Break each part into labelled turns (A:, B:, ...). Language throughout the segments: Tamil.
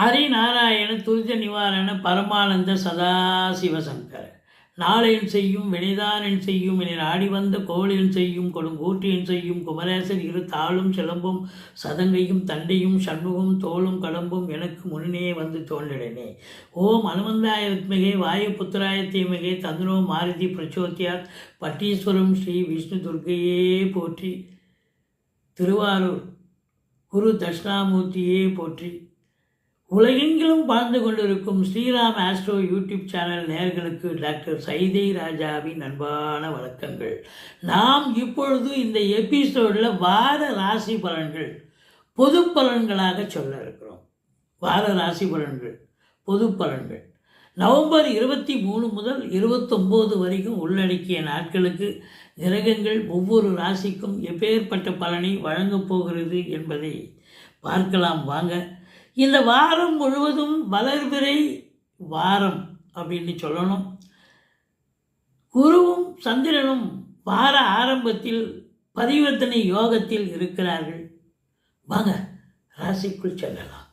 A: ஹரிநாராயண துரித நிவாரண பரமானந்த சதாசிவசங்கர நாளேன் செய்யும் வினைதானன் செய்யும் என ஆடி வந்த கோளின் செய்யும் கொடுங்கூற்றியன் செய்யும் குமரேசர் இரு தாளும் சிலம்பும் சதங்கையும் தண்டையும் சண்முகம் தோளும் கடம்பும் எனக்கு முன்னே வந்து தோன்றினே ஓம் அனுமந்தாய வித்மகே வாயுபுத்திராய தீமகே தந்தனோ மாருதி பிரச்சோத்தியாத் பட்டீஸ்வரம் ஸ்ரீ விஷ்ணு துர்கையே போற்றி. திருவாரூர் குரு தட்சிணாமூர்த்தியே போற்றி. உலகெங்கிலும் வாழ்ந்து கொண்டிருக்கும் ஸ்ரீராம் ஆஸ்ட்ரோ யூடியூப் சேனல் நேர்களுக்கு டாக்டர் சைதை ராஜாவின் அன்பான வணக்கங்கள். நாம் இப்பொழுது இந்த எபிசோடில் வார ராசி பலன்கள் பொது பலன்களாக சொல்ல இருக்கிறோம். வார ராசி பலன்கள் பொது பலன்கள். நவம்பர் இருபத்தி மூணு முதல் இருபத்தொம்போது வரைக்கும் உள்ளடக்கிய நாட்களுக்கு கிரகங்கள் ஒவ்வொரு ராசிக்கும் எப்பேற்பட்ட பலனை வழங்கப் போகிறது என்பதை பார்க்கலாம். வாங்க இந்த வாரம் முழுவதும் வளர்பிறை வாரம் அப்படின்னு சொல்லணும். குருவும் சந்திரனும் வார ஆரம்பத்தில் பரிவர்த்தனை யோகத்தில் இருக்கிறார்கள். வாங்க ராசிக்குள் செல்லலாம்.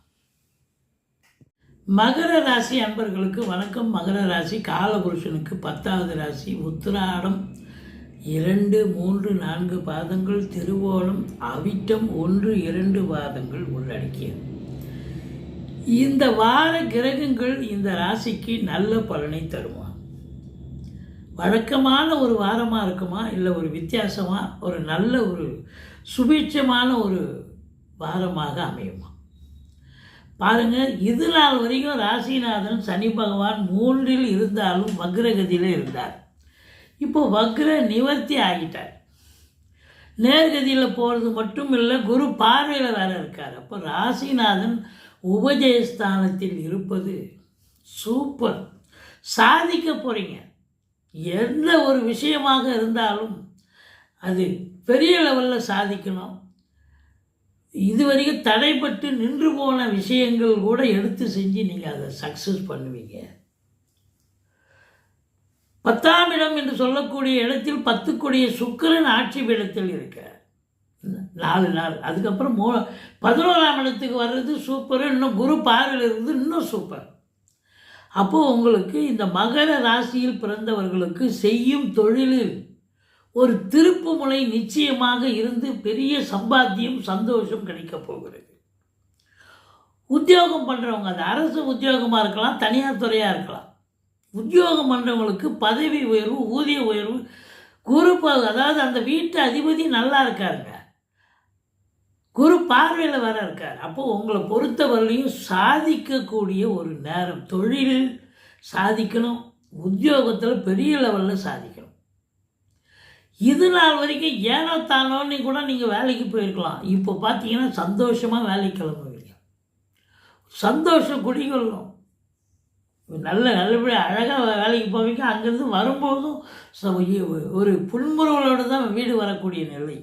A: மகர ராசி அன்பர்களுக்கு வணக்கம். மகர ராசி காலபுருஷனுக்கு பத்தாவது ராசி உத்திராடம் இரண்டு மூன்று நான்கு பாதங்கள் திருவோணம் அவிட்டம் ஒன்று இரண்டு பாதங்கள் உள்ளடக்கியது. இந்த வார கிரகங்கள் இந்த ராசிக்கு நல்ல பலனை தருமா? வழக்கமான ஒரு வாரமாக இருக்குமா? இல்லை ஒரு வித்தியாசமாக ஒரு நல்ல ஒரு சுபீட்சமான ஒரு வாரமாக அமையுமா? பாருங்க இது நாள் வரைக்கும் ராசிநாதன் சனி பகவான் மூன்றில் இருந்தாலும் வக்ரகதியில் இருந்தார். இப்போ வக்ர நிவர்த்தி ஆகிட்டார். நேர்கதியில் போகிறது மட்டும் இல்லை குரு பார்வையில் வேற இருக்கார். அப்போ ராசிநாதன் உபஜயஸ்தானத்தில் இருப்பது சூப்பர் சாதிக்க போகிறீங்க எந்த ஒரு விஷயமாக இருந்தாலும் அது பெரிய லெவலில் சாதிக்கணும். இதுவரைக்கும் தடைப்பட்டு நின்று போன விஷயங்கள் கூட எடுத்து செஞ்சு நீங்கள் அதை சக்ஸஸ் பண்ணுவீங்க. பத்தாம் இடம் என்று சொல்லக்கூடிய இடத்தில் பத்துக்குடிய சுக்கரன் ஆட்சி பீடத்தில் இருக்க. நாலு நாள். அதுக்கப்புறம் மூ பதினோராம் இடத்துக்கு வர்றது சூப்பர் இன்னும் குரு பார்வையில் இருந்து இன்னும் சூப்பர் அப்போது உங்களுக்கு இந்த மகர ராசியில் பிறந்தவர்களுக்கு செய்யும் தொழிலில் ஒரு திருப்பு முனை நிச்சயமாக இருந்து பெரிய சம்பாத்தியம் சந்தோஷம் கிடைக்கப் போகிறது. உத்தியோகம் பண்ணுறவங்க அது அரசு உத்தியோகமாக இருக்கலாம் தனியார் துறையாக இருக்கலாம். உத்தியோகம் பண்ணுறவங்களுக்கு பதவி உயர்வு ஊதிய உயர்வு குரு அதாவது அந்த வீட்டு அதிபதி நல்லா இருக்காருங்க. குரு பார்வையில் வர இருக்கார். அப்போது உங்களை பொறுத்தவரையிலையும் சாதிக்கக்கூடிய ஒரு நேரம் தொழிலில் சாதிக்கணும் உத்தியோகத்தில் பெரிய லெவலில் சாதிக்கணும். இது நாள் வரைக்கும் ஏனோ தானோன்னு கூட நீங்கள் வேலைக்கு போயிருக்கலாம். இப்போ பார்த்தீங்கன்னா சந்தோஷமாக வேலைக்கு கிளம்புவீங்க. சந்தோஷம் குடிகொள்ளும். நல்ல நல்லபடியாக அழகாக வேலைக்கு போவீங்க. அங்கேருந்து வரும்போதும் ஒரு புன்முறுவலோடு தான் வீடு வரக்கூடிய நிலை.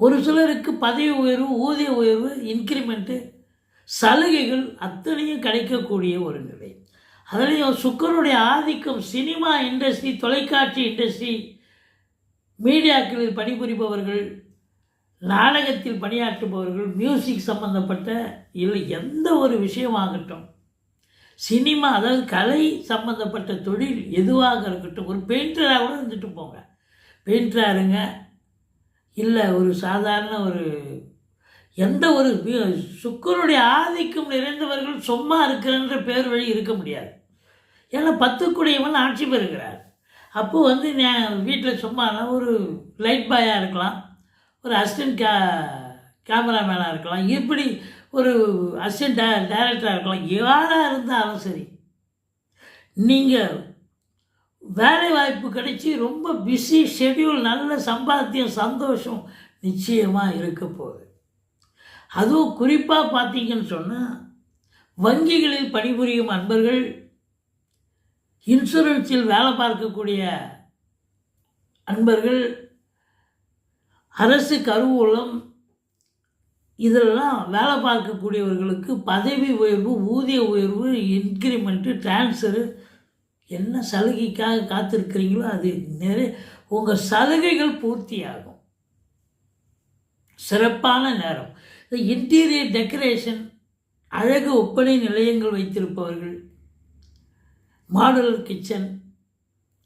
A: ஒரு சிலருக்கு பதவி உயர்வு ஊதிய உயர்வு இன்க்ரிமெண்ட்டு சலுகைகள் அத்தனையும் கிடைக்கக்கூடிய ஒரு நிலை. அதுலேயும் சுக்கரனுடைய ஆதிக்கம் சினிமா இண்டஸ்ட்ரி தொலைக்காட்சி இண்டஸ்ட்ரி மீடியாக்களில் பணிபுரிபவர்கள் நாடகத்தில் பணியாற்றுபவர்கள் மியூசிக் சம்பந்தப்பட்ட இல்லை எந்த ஒரு விஷயமாகட்டும் சினிமா அதாவது கலை சம்பந்தப்பட்ட தொழில் எதுவாக இருக்கட்டும் ஒரு பெயிண்டராக கூட இருந்துட்டு போங்க. பெயிண்டராக இருங்க இல்லை ஒரு சாதாரண ஒரு எந்த ஒரு சுக்கரனுடைய ஆதிக்கம் நிறைந்தவர்கள் சும்மா இருக்கிறன்ற பேர் வழி இருக்க முடியாது. ஏன்னா பத்துக்குடையவன் ஆட்சி பெறுகிறார். அப்போது வந்து நான் வீட்டில் சும்மா ஒரு லைட் பாயாக இருக்கலாம் ஒரு அசிஸ்டன்ட் கே கேமராமேனாக இருக்கலாம் இப்படி ஒரு அசிஸ்டன்ட் டே டேரக்டராக இருக்கலாம் யாராக இருந்தாலும் சரி நீங்கள் வேலை வாய்ப்பு கிடைச்சி ரொம்ப பிஸி ஷெட்யூல் நல்ல சம்பாத்தியம் சந்தோஷம் நிச்சயமாக இருக்க போகுது. அதுவும் குறிப்பாக பார்த்தீங்கன்னு சொன்னால் வங்கிகளில் பணிபுரியும் அன்பர்கள் இன்சூரன்ஸில் வேலை பார்க்கக்கூடிய அன்பர்கள் அரசு கருவூலம் இதெல்லாம் வேலை பார்க்கக்கூடியவர்களுக்கு பதவி உயர்வு ஊதிய உயர்வு இன்க்ரிமெண்ட்டு ட்ரான்ஸ்ஃபரு என்ன சலுகைக்காக காத்திருக்கிறீங்களோ அது நிறைய உங்கள் சலுகைகள் பூர்த்தியாகும். சிறப்பான நேரம். இந்த இன்டீரியர் டெக்கரேஷன் அழகு ஒப்பனை நிலையங்கள் வைத்திருப்பவர்கள் மாடலர் கிச்சன்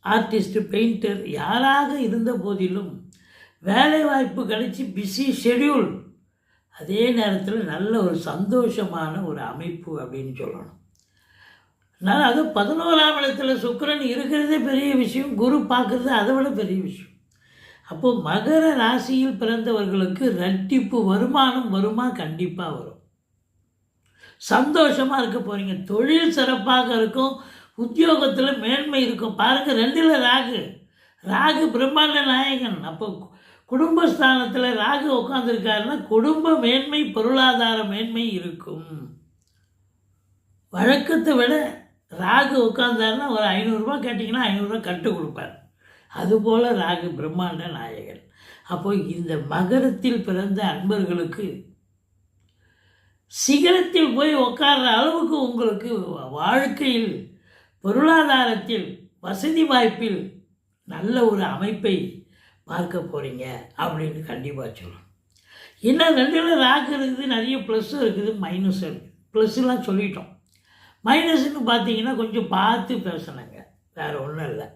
A: ஆர்டிஸ்ட் பெயிண்டர் யாராக இருந்த போதிலும் வேலை வாய்ப்பு கிடைச்சி பிஸி ஷெட்யூல் அதே நேரத்தில் நல்ல ஒரு சந்தோஷமான ஒரு அமைப்பு அப்படின்னு சொல்லணும். நான் அது பதினோராம் இடத்துல சுக்கரன் இருக்கிறதே பெரிய விஷயம் குரு பார்க்குறது அதை விட பெரிய விஷயம். அப்போது மகர ராசியில் பிறந்தவர்களுக்கு ரெட்டிப்பு வருமானம் வருமா? கண்டிப்பாக வரும். சந்தோஷமாக இருக்க போகிறீங்க தொழில் சிறப்பாக இருக்கும். உத்தியோகத்தில் மேன்மை இருக்கும். பாருங்கள் ரெண்டில் ராகு. ராகு பிரம்மாண்ட நாயகன். அப்போ குடும்பஸ்தானத்தில் ராகு உட்காந்துருக்காருன்னா குடும்ப மேன்மை பொருளாதார மேன்மை இருக்கும். வழக்கத்தை விட ராகு உட்காந்தாருன்னா ஒரு ஐநூறுரூவா கேட்டிங்கன்னா ஐநூறுரூவா கட்டு கொடுப்பார். அதுபோல் ராகு பிரம்மாண்ட நாயகன். அப்போ இந்த மகரத்தில் பிறந்த அன்பர்களுக்கு சிகரத்தில் போய் உட்கார்ற அளவுக்கு உங்களுக்கு வாழ்க்கையில் பொருளாதாரத்தில் வசதி வாய்ப்பில் நல்ல ஒரு அமைப்பை பார்க்க போகிறீங்க அப்படின்னு கண்டிப்பாக சொல்லணும். இன்னும் ரெண்டில் ராகு இருக்குது நிறைய ப்ளஸ்ஸும் இருக்குது மைனஸும் இருக்குது ப்ளஸ்லாம் சொல்லிட்டோம். மைனஸ்னு பார்த்தீங்கன்னா கொஞ்சம் பார்த்து பேசணுங்க. வேறு ஒன்றும் இல்லை.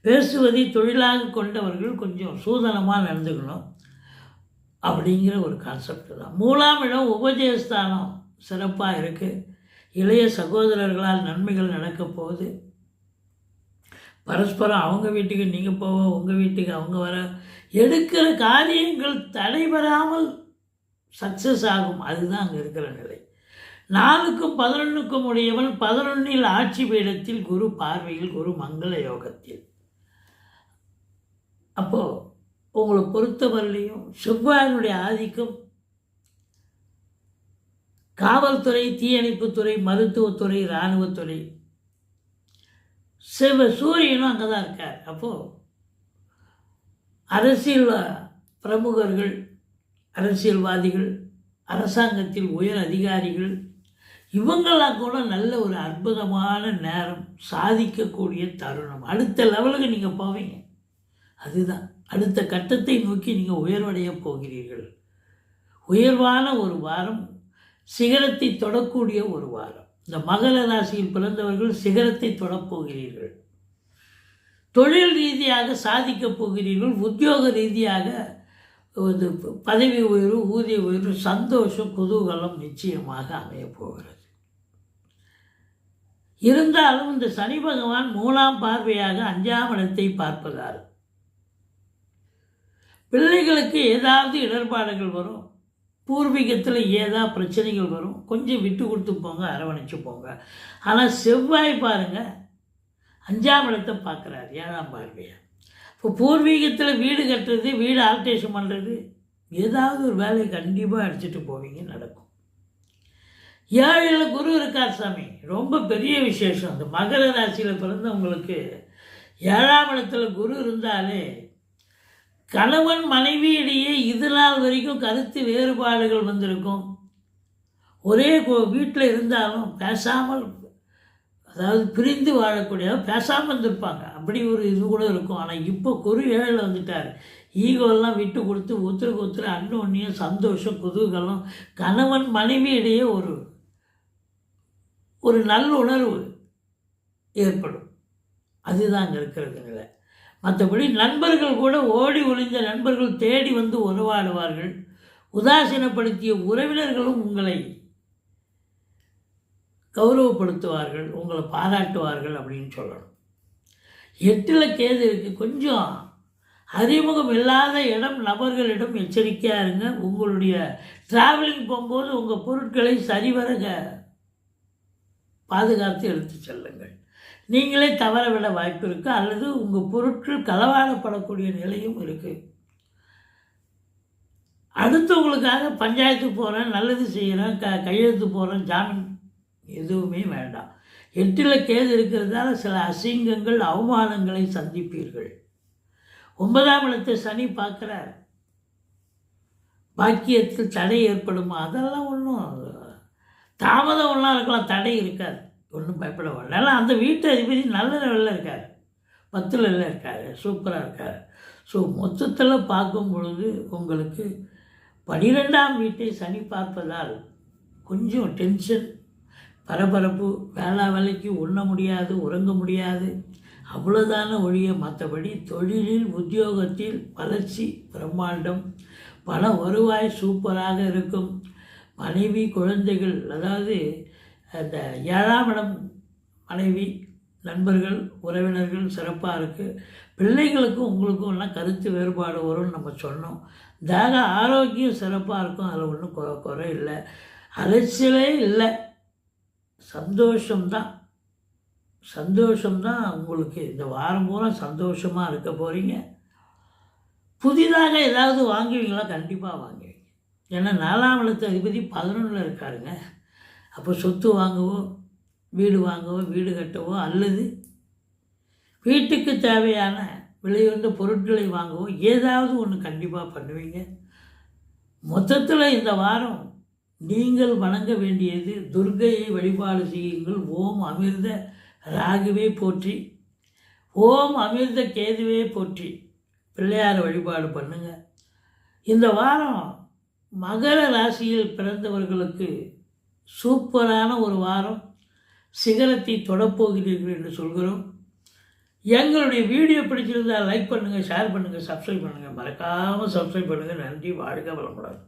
A: பேசுவதை தொழிலாக கொண்டவர்கள் கொஞ்சம் சூதனமாக நடந்துக்கணும் அப்படிங்கிற ஒரு கான்செப்ட் தான். மூணாம் இடம் உபஜயஸ்தானம் சிறப்பாக இருக்குது இளைய சகோதரர்களால் நன்மைகள் நடக்க போகுது. பரஸ்பரம் அவங்க வீட்டுக்கு நீங்கள் போக உங்கள் வீட்டுக்கு அவங்க வர எடுக்கிற காரியங்கள் தடைபெறாமல் சக்ஸஸ் ஆகும். அதுதான் அங்கே இருக்கிற நிலை. நாலுக்கும் பதினொன்றுக்கும் உடையவன் பதினொன்னில் ஆட்சி பீடத்தில் குரு பார்வையில் குரு மங்கள யோகத்தில். அப்போது உங்களை பொறுத்தவரையிலையும் செவ்வாயினுடைய ஆதிக்கம் காவல்துறை தீயணைப்புத்துறை மருத்துவத்துறை இராணுவத்துறை. சிவ சூரியனும் அங்கே தான் இருக்கார். அப்போது அரசியல் பிரமுகர்கள் அரசியல்வாதிகள் அரசாங்கத்தில் உயர் அதிகாரிகள் இவங்களாம் கூட நல்ல ஒரு அற்புதமான நேரம் சாதிக்கக்கூடிய தருணம். அடுத்த லெவலுக்கு நீங்கள் போவீங்க. அதுதான். அடுத்த கட்டத்தை நோக்கி நீங்கள் உயர்வடைய போகிறீர்கள். உயர்வான ஒரு வாரம் சிகரத்தை தொடக்கூடிய ஒரு வாரம். இந்த மகர ராசியில் பிறந்தவர்கள் சிகரத்தை தொடப்போகிறீர்கள் தொழில் ரீதியாக சாதிக்கப் போகிறீர்கள். உத்தியோக ரீதியாக பதவி உயர்வு ஊதிய உயர்வு சந்தோஷம் குதூகலம் நிச்சயமாக அமையப் போகிறது. இருந்தாலும் இந்த சனி பகவான் மூணாம் பார்வையாக அஞ்சாம் இடத்தை பார்ப்பதால். பிள்ளைகளுக்கு ஏதாவது இடர்பாடுகள் வரும். பூர்வீகத்தில் ஏதா பிரச்சனைகள் வரும். கொஞ்சம் விட்டு கொடுத்து போங்க அரவணைச்சு போங்க. ஆனால் செவ்வாய் பாருங்கள் அஞ்சாம் இடத்தை பார்க்குறாரு ஏழாம் பார்வையா. இப்போ பூர்வீகத்தில் வீடு கட்டுறது வீடு ஆல்ட்ரேஷன் பண்ணுறது ஏதாவது ஒரு வேலையை கண்டிப்பாக அடிச்சுட்டு போவீங்க நடக்கும். ஏழில் குரு இருக்கார் சாமி. ரொம்ப பெரிய விசேஷம். அந்த மகர ராசியில் பிறந்தவங்களுக்கு ஏழாம் இடத்துல குரு இருந்தாலே கணவன் மனைவியிடையே இது நாள் வரைக்கும் கருத்து வேறுபாடுகள் வந்திருக்கும். ஒரே வீட்டில் இருந்தாலும் பேசாமல் அதாவது பிரிந்து வாழக்கூடிய பேசாமல் இருந்திருப்பாங்க. அப்படி ஒரு இது கூட இருக்கும். ஆனால் இப்போ குரு ஏழில் வந்துட்டார். ஈகோலாம் விட்டு கொடுத்து ஒருத்தருக்கு ஒருத்தர் அன்னொன்னியும் சந்தோஷம் குதூகலம் கணவன் மனைவியிடையே ஒரு ஒரு நல்லுணர்வு ஏற்படும். அதுதான் அங்கே இருக்கிறது நிலை. மற்றபடி நண்பர்கள் கூட ஓடி ஒளிந்த நண்பர்கள் தேடி வந்து உறவாடுவார்கள். உதாசீனப்படுத்திய உறவினர்களும் உங்களை கௌரவப்படுத்துவார்கள் உங்களை பாராட்டுவார்கள் அப்படின்னு சொல்லணும். எட்டில் கேது இருக்குது கொஞ்சம் அறிமுகம் இல்லாத இடம் நபர்களிடம் எச்சரிக்கையாக இருங்க. உங்களுடைய ட்ராவலிங் போகும்போது உங்கள் பொருட்களை சரிவரக. பாதுகாத்து எடுத்து செல்லுங்கள். நீங்களே தவற விட வாய்ப்பு இருக்குது அல்லது உங்கள் பொருட்கள் களவாடப்படக்கூடிய நிலையும் இருக்குது அடுத்தவங்களுக்காக பஞ்சாயத்து போகிறேன் நல்லது செய்கிறேன் க கையெழுத்து போகிறேன் ஜாமீன் எதுவுமே வேண்டாம். எட்டில் கேது இருக்கிறதால சில அசிங்கங்கள் அவமானங்களை சந்திப்பீர்கள். ஒன்பதாம் இடத்தை சனி பார்க்குறார். பாக்கியத்தில் தடை ஏற்படுமா? அதெல்லாம் ஒன்றும் தாமதம் ஒன்றா இருக்கலாம் தடை இருக்காது. ஒன்றும் பயப்பட வேண்டாம் அந்த வீட்டு அதிபதி நல்ல லெவலில் இருக்கார். பத்து லெவலில் இருக்கார் சூப்பராக இருக்கார். ஸோ மொத்தத்தில் பார்க்கும் பொழுது உங்களுக்கு பனிரெண்டாம் வீட்டை சனி பார்ப்பதால் கொஞ்சம் டென்ஷன் பரபரப்பு வேளா வேலைக்கு உண்ண முடியாது உறங்க முடியாது. அவ்வளோதான ஒழிய மற்றபடி தொழிலில் உத்தியோகத்தில் வளர்ச்சி பிரம்மாண்டம் பண வருவாய் சூப்பராக இருக்கும். மனைவி குழந்தைகள் அதாவது அந்த ஏழாம் இடம் மனைவி நண்பர்கள் உறவினர்கள் சிறப்பாக இருக்குது பிள்ளைகளுக்கும் உங்களுக்கும் எல்லாம் கருத்து வேறுபாடு வரும்னு நம்ம சொன்னோம். தேக ஆரோக்கியம் சிறப்பாக இருக்கும் அதில் ஒன்றும் குறை குறை இல்லை. அலைச்சலே இல்லை. சந்தோஷம்தான். சந்தோஷம்தான் உங்களுக்கு. இந்த வாரம் பூரா சந்தோஷமாக இருக்க போகிறீங்க புதிதாக ஏதாவது வாங்குவீங்களா? கண்டிப்பாக வாங்க. ஏன்னா நாலாம் இடத்து அதிபதி பதினொன்றில் இருக்காருங்க. அப்போ சொத்து வாங்கவோ வீடு வாங்கவோ வீடு கட்டவோ அல்லது வீட்டுக்கு தேவையான விலையுயர்ந்த பொருட்களை வாங்கவோ ஏதாவது ஒன்று கண்டிப்பாக பண்ணுவீங்க. மொத்தத்தில் இந்த வாரம் நீங்கள் வணங்க வேண்டியது துர்கையை வழிபாடு செய்யுங்கள். ஓம் அமிர்த ராகுவே போற்றி. ஓம் அமிர்த கேதுவே போற்றி. பிள்ளையார் வழிபாடு பண்ணுங்கள் இந்த வாரம் மகர ராசியில் பிறந்தவர்களுக்கு சூப்பரான ஒரு வாரம் சிகரத்தை தொடப்போகிறீர்கள் என்று சொல்கிறோம். எங்களுடைய வீடியோ பிடிச்சிருந்தால் லைக் பண்ணுங்கள் ஷேர் பண்ணுங்கள் சப்ஸ்கிரைப் பண்ணுங்கள் மறக்காமல் சப்ஸ்கிரைப் பண்ணுங்கள் நன்றி வாழ்க வளமுடன்.